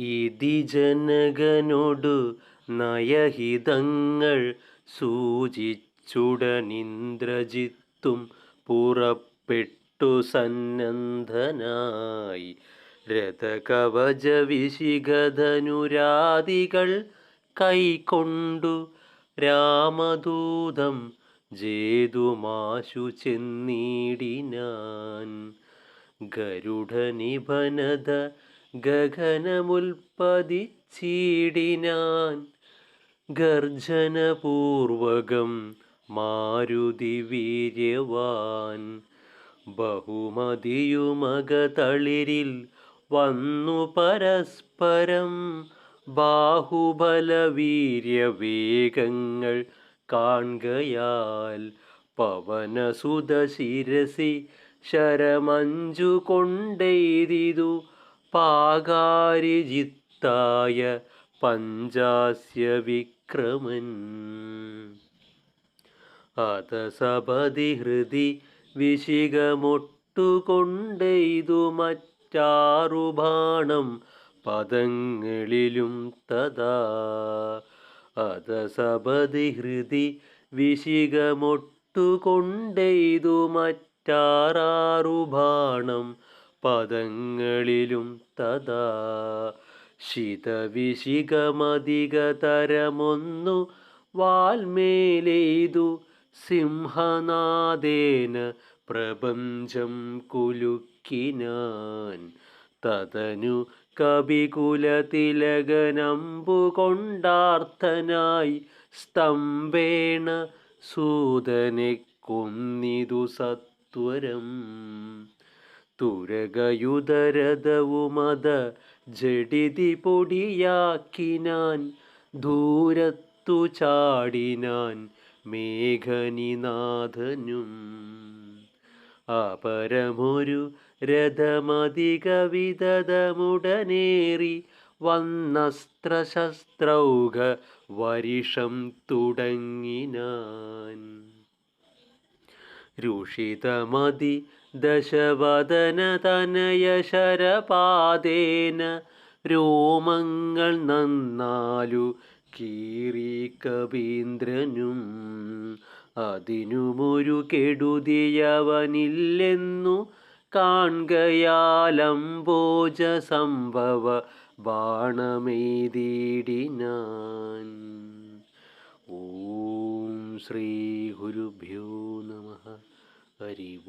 ഇതി ജനകനോടു നയഹിതങ്ങൾ സൂചിച്ചുടനിന്ദ്രജിത്തും പുറപ്പെട്ടു സന്നദ്ധനായി. രഥകവച വിശിഖധനുരാദികൾ കൈക്കൊണ്ടു രാമദൂതം ജേതുമാശു ചെന്നിടിനാൻ ഗരുഡനിഭനത ഗഗനമുൽപ്പതിച്ചിടിനാൻ ഗർജനപൂർവകം മാരുതി വീര്യവാൻ ബഹുമതിയുമകതളിരിൽ വന്നു പരസ്പരം ബാഹുബലവീര്യവേഗങ്ങൾ കാൺകയാൽ പവനസുത ശിരസി ശരമഞ്ചു കൊണ്ടെയ്തിതു പാകാരിജിത്തായ പഞ്ചാസ്യ വിക്രമൻ. അതസപതി ഹൃതി വിശികമൊട്ടുകൊണ്ടെയ്തു മറ്റാറു ബാണം പദങ്ങളിലും തഥാ. അതസപതി ഹൃതി വിശികമൊട്ടുകൊണ്ടെയ്തു മറ്റാറാറു ബാണം പദങ്ങളിലും തഥാ. ശിതവിശികമധികതരമൊന്നു വാൽമേലെയ്തു സിംഹനാദേന പ്രപഞ്ചം കുലുക്കിനാൻ. തതനു കവികുലതിലകനമ്പു കൊണ്ടാർത്ഥനായി സ്തംഭേണ സൂതനെ കൊന്നിതു സത്വരം. തുരകയുധരഥവുമത ജഡിതി പൊടിയാക്കിനാൻ ദൂരത്തു ചാടിനാൻ മേഘനിനാഥനും. അപരമൊരു രഥമധിക വിദതമുടനേറി വന്നസ്ത്രശസ്ത്രൗഘ വരിഷം തുടങ്ങിനാൻ രുഷിതമതി ദശവദന തനയ ശരപാദേന രോമങ്ങൾ നന്നാലു കീറി കവീന്ദ്രനും. അതിനുമൊരു കെടുതിയവനില്ലെന്നു കാൺകയാലംബോജ സംഭവ ബാണമേതിടിനാൻ. ഓം ശ്രീ ഗുരുഭ്യോ നമ. ഹരി